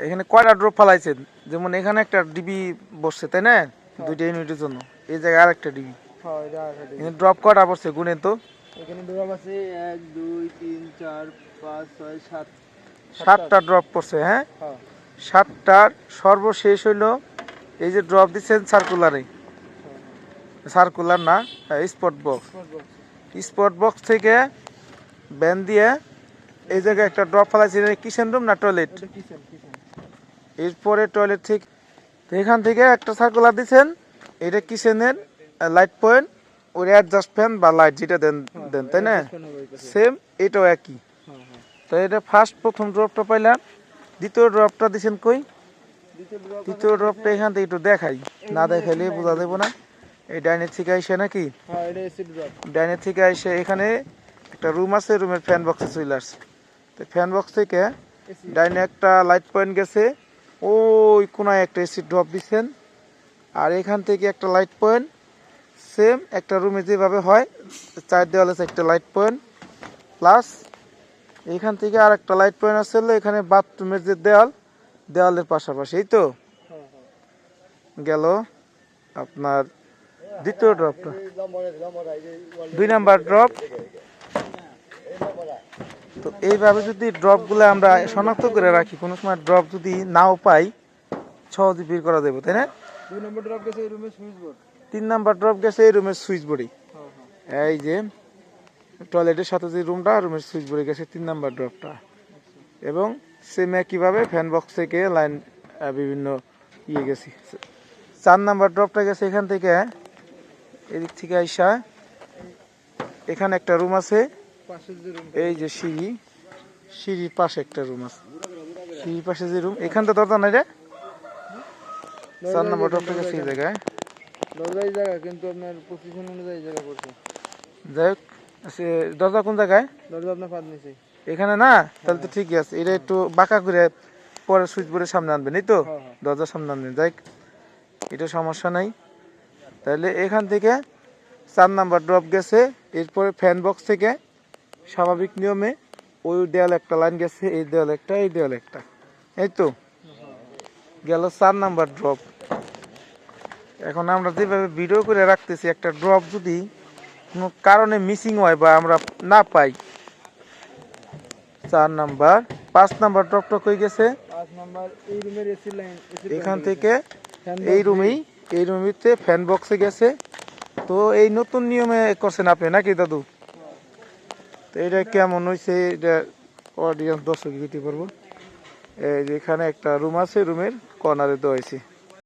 এখানে কয়টা ড্রপ ফালাইছেন যেমন এখানে একটা ডিবি বসছে তাই না? দুইটা ইউনিটের জন্য। এই জায়গায় আরেকটা ডিবি হ্যাঁ। এখানে ড্রপ কয়টা পড়ছে গুনে তো? এখানে ড্রপ আছে এক দুই তিন চার পাঁচ ছয় সাত। সাতটা ড্রপ পড়ছে হ্যাঁ? হ্যাঁ। সাতটার সর্বশেষ হইল এই যে ড্রপ দিচ্ছেন সার্কুলারে সার্কুলার না স্পট বক্স স্পট বক্স থেকে ব্যান দিয়ে এই জায়গায় একটা ড্রপ ফেলাইছে কিচেন রুম না টয়লেট এরপরে টয়লেট থেকে তো এখান থেকে একটা সার্কুলার দিচ্ছেন এটা কিচেনের লাইট পয়েন্ট ওর অ্যাডজাস্ট ফ্যান বা লাইট যেটা দেন দেন তাই না? সেম এটাও একই। হ্যাঁ হ্যাঁ। তো এটা ফার্স্ট প্রথম ড্রপটা পাইলাম দ্বিতীয় ড্রপটা দিচ্ছেন কই? দ্বিতীয় ড্রপটা এখান থেকে একটু দেখাই না দেখাইলে বোঝা যাব না। এই ডাইনের থেকে আইসে নাকি? হ্যাঁ এটা এসি ড্রপ ডাইনের থেকে আইসে এখানে একটা রুম আছে রুমের ফ্যান বক্সে চলে আসছে। তো ফ্যান বক্স থেকে ডাইনে একটা লাইট পয়েন্ট গেছে ওই কোনায় একটা এসি ড্রপ দিচ্ছেন আর এখান থেকে একটা লাইট পয়েন্ট সেম একটা রুমে যেভাবে হয়, চার দেওয়ালে আছে একটা লাইট পয়েন্ট প্লাস এখান থেকে আর একটা লাইট পয়েন্ট আসছিল এখানে বাথরুমের যে দেওয়াল দেওয়ালের পাশাপাশি, এই তো? গেল আপনার দ্বিতীয় ড্রপটা দুই নাম্বার ড্রপ তো এইভাবে যদি ড্রপগুলো আমরা শনাক্ত করে রাখি কোনো সময় ড্রপ যদি নাও পাই সহজে বের করা যাবে তাই না? দুই নম্বর ড্রপ গেছে এই রুমের সুইচ বোর্ড। তিন নাম্বার ড্রপ গেছে এই রুমের সুইচ বোর্ডে। হ্যাঁ হ্যাঁ। এই যে টয়লেটের সাথে যে রুমটা রুমের সুইচ বোর্ডে গেছে তিন নাম্বার ড্রপটা। এবং সেম একইভাবে ফ্যান বক্স থেকে লাইন বিভিন্ন ইয়ে গেছি। চার নাম্বার ড্রপটা গেছে এখান থেকে। এদিক থেকে আইসা এখানে একটা রুম আছে। এই যে সিঁড়ি সিঁড়ির পাশে একটা রুম আছে। সিঁড়ির পাশে যে রুম এখান তো দরজা নাই রে? চার নাম্বার গেছে এই জায়গায়। দরজাই জায়গা কিন্তু আপনার পজিশন অনুযায়ী জায়গা পড়ছে যাই হোক দরজা কোন জায়গায়? দরজা আপনার ফাঁদ নিচে এখানে না? তাহলে তো ঠিকই আছে। এটা একটু বাঁকা করে পরে সুইচ বোর্ডের সামনে আনবেন এই তো? হ্যাঁ হ্যাঁ। দরজার সামনে আনবেন। যাই এটা সমস্যা নাই। তাহলে এখান থেকে চার নাম্বার ড্রপ গেছে। এরপরে ফ্যান বক্স থেকে স্বাভাবিক নিয়মে ওই দেওয়ালে একটা লাইন গেছে এই দেওয়ালে একটা এই দেওয়ালে একটা। এই তো গেল চার নাম্বার ড্রপ এখন আমরা যেভাবে ভিডিও করে রাখতেছি একটা ড্রপ যদি কোনো কারণে মিসিং হয় বা আমরা না পাই চার নাম্বার পাঁচ নাম্বার ড্রপটা হয়ে গেছে? এখান থেকে এই রুমেই এই রুমেতে ফ্যান বক্সে গেছে। তো এই নতুন নিয়মে করছেন আপনি নাকি দাদু? এটা কেমন হয়েছে এটা অডিয়েন্স দর্শক দিতে পারব এই যে এখানে একটা রুম আছে রুমের কর্নারে দেওয়া হয়েছে